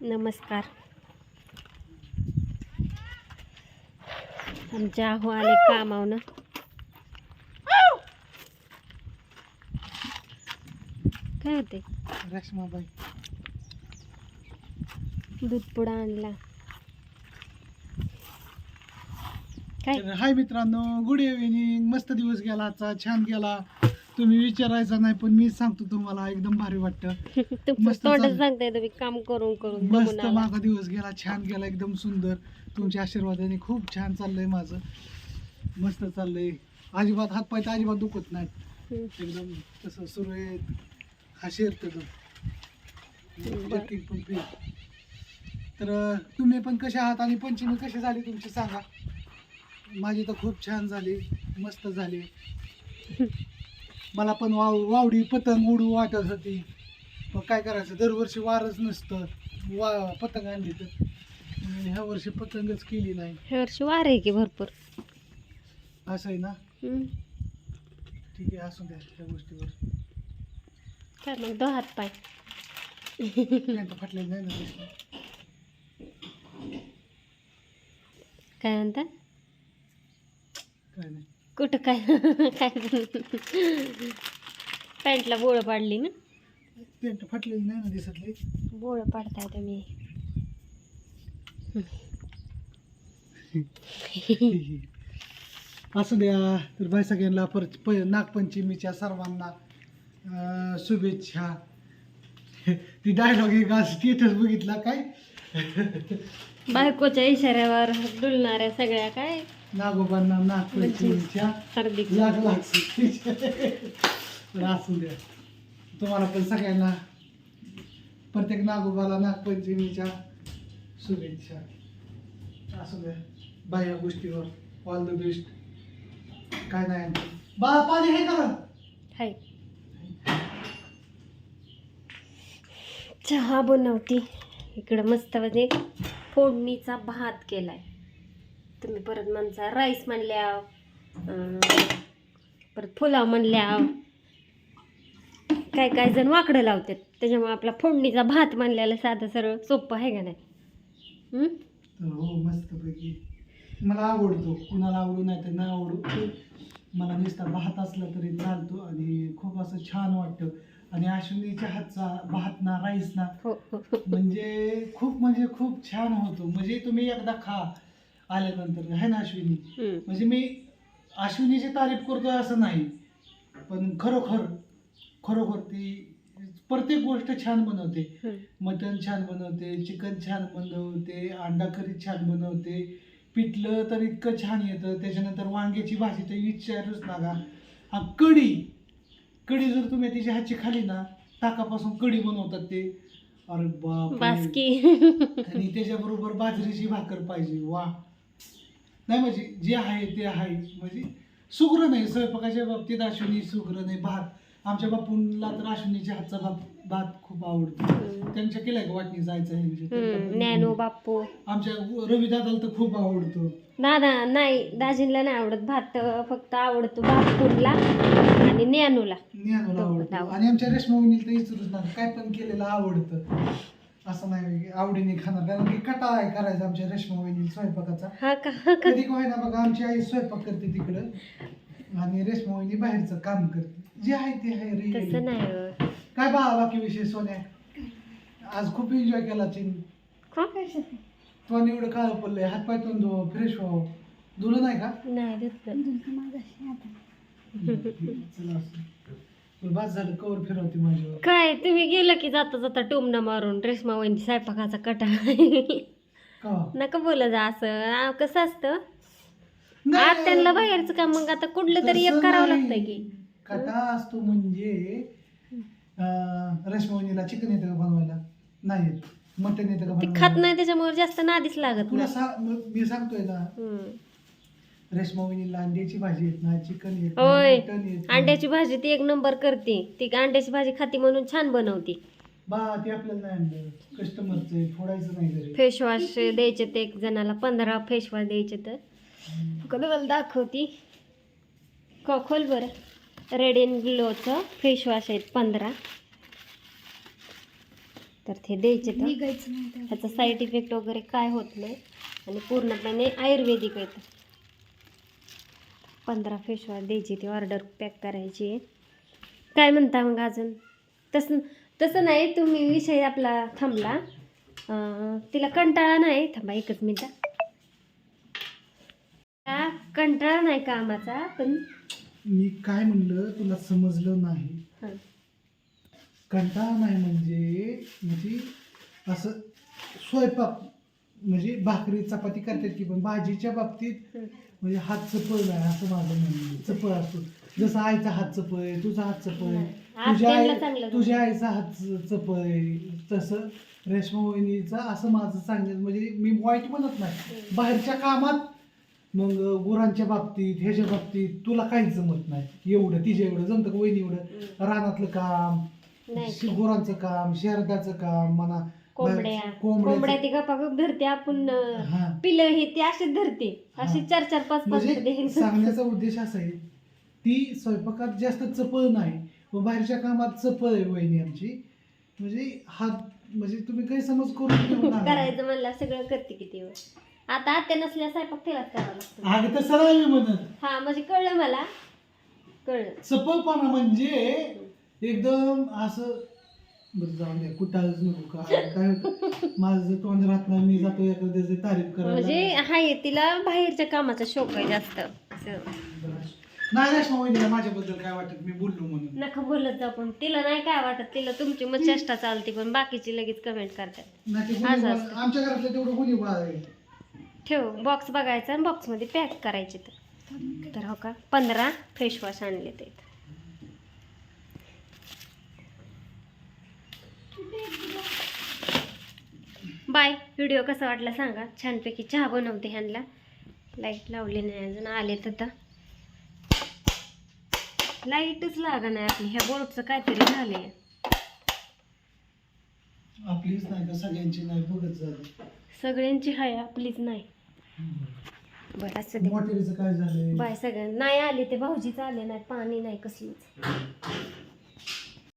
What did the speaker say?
नमस्कार. आमच्या आहो आले कामावनं. काय होते रेशमाबाई. दूध पुडा आणला. काय? हाय मित्रांनो गुड इव्हिनिंग. मस्त दिवस गेला आजचा छान गेला. तुम्ही विचारायचा नाही पण मी सांगतो तुम्हाला एकदम भारी वाटतं. मस्त तोंडच चाललंय. सांगताय तुम्ही काम करून करून मस्त. माझा दिवस गेला छान गेला एकदम सुंदर. तुमच्या आशीर्वादाने खूप छान चाललंय माझं. मस्त चाललंय. अजिबात हात तर अजिबात दुखत नाहीत. एकदम तसं सुरू आहे. हशेर बरं. तर तुम्ही पण कसे आहात आणि पंचमी कशी झाली तुमची सांगा. माझी तर खूप छान झाली मस्त झाली. मला पण वाव वावडी पतंग उडू वाटत होती पण काय करायचं? दरवर्षी वारच नसतं. वा पतंग आणली तर. ह्या वर्षी पतंगच केली नाही. ह्या वर्षी वार आहे की भरपूर. असं आहे ना? हम्म. ठीक आहे असू द्या त्या गोष्टीवर. काय मग दो हात पाय. फाटलेली नाही ना. काय म्हणता? काय नाही. कुठं काय? काय पॅन्टला बोळ पाडली ना? पॅन्ट फाटलेली नाही ना दिसतली. बोळ पाडताय तुम्ही. असू द्या तर बाय सगळ्यांना परत प नागपंचमीच्या सर्वांना अं, शुभेच्छा. ती डायलॉग एक आज स्टेटस बघितला काय? बायकोच्या इशाऱ्यावर डुलणाऱ्या सगळ्या काय? नागोबांना नागपंचमीच्या हार्दिक लाख लाख असू द्या. तुम्हाला पण सगळ्यांना प्रत्येक नागोबाला नागपंचमीच्या शुभेच्छा. असू द्या. बाह्य गोष्टीवर ऑल द बेस्ट काय नाही. बा पाणी आहे का? हाय. चहा बनवती. इकडं मस्त म्हणजे फोडणीचा भात केलाय. तुम्ही परत म्हणता राईस म्हणल्या परत पुलाव म्हणल्या काय काय जण वाकडं लावतात. त्याच्यामुळे आपला फोडणीचा भात म्हणलेला साधं सरळ सोपं आहे का नाही? हो? मला आवडतो. कुणाला आवडू नाही तर नाही आवडू. मला नुसता भात असला तरी चालतो आणि खूप असं छान वाटतं. आणि अश्विनीच्या हातचा भात ना राईस ना हो हो हो. म्हणजे खूप म्हणजे खूप छान होतो. म्हणजे तुम्ही एकदा खा. आल्यानंतर आहे ना अश्विनी. म्हणजे मी अश्विनीची तारीफ करतोय असं नाही पण खरोखर खरोखर ती प्रत्येक गोष्ट छान बनवते. मटन छान बनवते चिकन छान बनवते अंडा करी छान बनवते. पिठलं तर इतकं छान येतं त्याच्यानंतर वांग्याची भाजी तर विचारूच नका. हा कढी कढी जर तुम्ही तिच्या हातची खाली ना ताकापासून कढी बनवतात ते. अरे बाप बासकी. आणि त्याच्याबरोबर बाजरीची भाकर पाहिजे. वा. नाही म्हणजे जे आहे ते आहे. म्हणजे सुग्र नाही स्वयंपाकाच्या बाबतीत अश्विनी सुग्र नाही भात. आमच्या बापूंला तर अश्विनीच्या हातचा भात भात खूप आवडतो. त्यांच्या केलाय का वाटणी जायचं आहे म्हणजे ज्ञानू आमच्या रवी दादाला तर खूप आवडतो. दादा नाही दाजींला नाही आवडत भात फक्त आवडतो बापूरला आणि ज्ञानूला ज्ञानूला आवडतो. आणि आमच्या रेशमावणीला तर विचारूच ना काय पण केलेलं आवडतं. असं नाही आवडीने खाणार. कारण की कटाळा आहे करायचा आमच्या रेशमावणी स्वयंपाकाचा. हा का? हा का? कधी काय ना बघा आमची आई स्वयंपाक करते तिकडं. आणि रेशमावणी बाहेरचं काम करते. जे आहे ते आहे तसं नाही हो. काय बा बाकी विषय सोन्या? आज खूप एन्जॉय केला चिन. का? तो एवढं काळ पडलंय. हात पाय तोंड धुवं फ्रेश व्हावं. धुलं नाही का? नाही दिसलं चला असं. तुला बस झालं कवर फिरवते माझ्यावर. काय तुम्ही गेलं की जाता जाता टोमना मारून रेशमा वहिनी स्वयंपाकाचा कटा का? नका बोला जा असं. आ, कसं असतं? नाही. आज त्यांना बाहेरचं काम मग आता कुठलं तरी एक तसं करावं नाही. लागतंय की. कटा असतो म्हणजे रेशमावणीला चिकन येतं का बनवायला? नाही येत. मटन येतं का ती खात बनवायला नाही त्याच्यामुळे जास्त नादीच लागत तुला नाही. सा- म- मी सांगतोय ना हम्म. रेशमावणीला अंड्याची भाजी येत नाही चिकन येत होय. नाही मटन येत नाही. अंड्याची भाजी ती एक नंबर करते. ती अंड्याची भाजी खाती म्हणून छान बनवते. बा ते आपल्याला नाही आणलं. कस्टमरचं फोडायचं नाही घरी. फेस वॉश द्यायचे ते एक जणाला पंधरा फेस वॉश द्यायचे तर. कधी दाखवती. का खोल बरं? रेड अँड ग्लोचं फेस वॉश आहेत पंधरा. तर ते द्यायचे तर. निघायचं नाही त्यात. ह्याचा साईड इफेक्ट वगैरे काय होत नाही. आणि पूर्णपणे आयुर्वेदिक येतं पंधरा फेसवॉश द्यायची ती ऑर्डर पॅक करायची. आहे काय म्हणता मग अजून? तसं तसं नाही तुम्ही विषय आपला थांबला. तिला कंटाळा नाही. थांबा एकच मिनिट. कंटाळा नाही कामाचा पण मी काय म्हणलं तुला समजलं नाही. हं, कंटाळा नाही म्हणजे म्हणजे असं स्वयंपाक म्हणजे भाकरी चपाती करतात की पण भाजीच्या बाबतीत हं. म्हणजे हात चपळ नाही असं माझं म्हणणं. चपळ असतो जसं आईचा हात चपळ तुझा हात चपळ. हात तुझ्या आई तुझ्या आईचा हात च- चपळ तसं रेशमा वहिनीचा असं माझं सांगेल म्हणजे मी वाईट म्हणत नाही हं. बाहेरच्या कामात मग गुरांच्या बाबतीत ह्याच्या बाबतीत तुला काहीच जमत नाही एवढं तिच्या एवढं जमतं का वहिनी एवढं हं. रानातलं काम नाही शि- गुरांचं काम शेरडाचं काम म्हणा कोंबड्या. कोंबड्या ती गपागप धरते आपण अं, हा. पिलं हे ते अशीच धरते. अशी हा. चार चार पाच पाच म्हणजे सांगण्याचा उद्देश असा आहे ती स्वयंपाकात जास्त चपळ नाही. व बाहेरच्या कामात चपळ आहे वहिनी आमची. म्हणजे हा म्हणजे तुम्ही काही समज करून घेऊ नका. करायचं म्हणलं सगळं करते किती वेळ आता आत्या नसल्या स्वयंपाक तिलाच करावं लागतं. अगं तसं नाही मी म्हणत. हा म्हणजे कळलं मला? कळलं. चपळपणा म्हणजे एकदम असं बरं जाऊन द्या कुठाळच नको का? काय होतं? माझं तोंड राहत नाही मी जातो एखाद्याची तारीफ म्हणजे हाय तिला बाहेरच्या कामाचा शौक आहे जास्त. असं. बरं. नाही रेश्मा वहिनीला माझ्याबद्दल काय वाटत? मी बोललो म्हणून. नका बोलत जा पण. तिला नाही काय वाटत तिला तुमची मग चेष्टा चालते पण बाकीची लगेच कमेंट करतात. नाही ते असं असतं. आमच्या घरातलं तेवढं गुन्हे बाळ आहे. ठेव बॉक्स बघायचा आणि बॉक्समध्ये पॅक करायचे तर. तर हो का? पंधरा फेसवॉश आणले ते बाय. व्हिडिओ कसा वाटला सांगा. छानपैकी चहा बनवते ह्यांना. लाइट लावली नाही अजून. आले तर आता लाईटच लागा नाही आपली. ह्या बोर्डचं काहीतरी झालंय. आपलीच नाही तर सगळ्यांची नाही. बघत झालं सगळ्यांची हाय आपलीच नाही. बरं असं मोटेरीचं काय झालंय? बाय सगळ्यांना. नाही आले ते. भाऊजीच आले नाही. पाणी नाही कसलीच.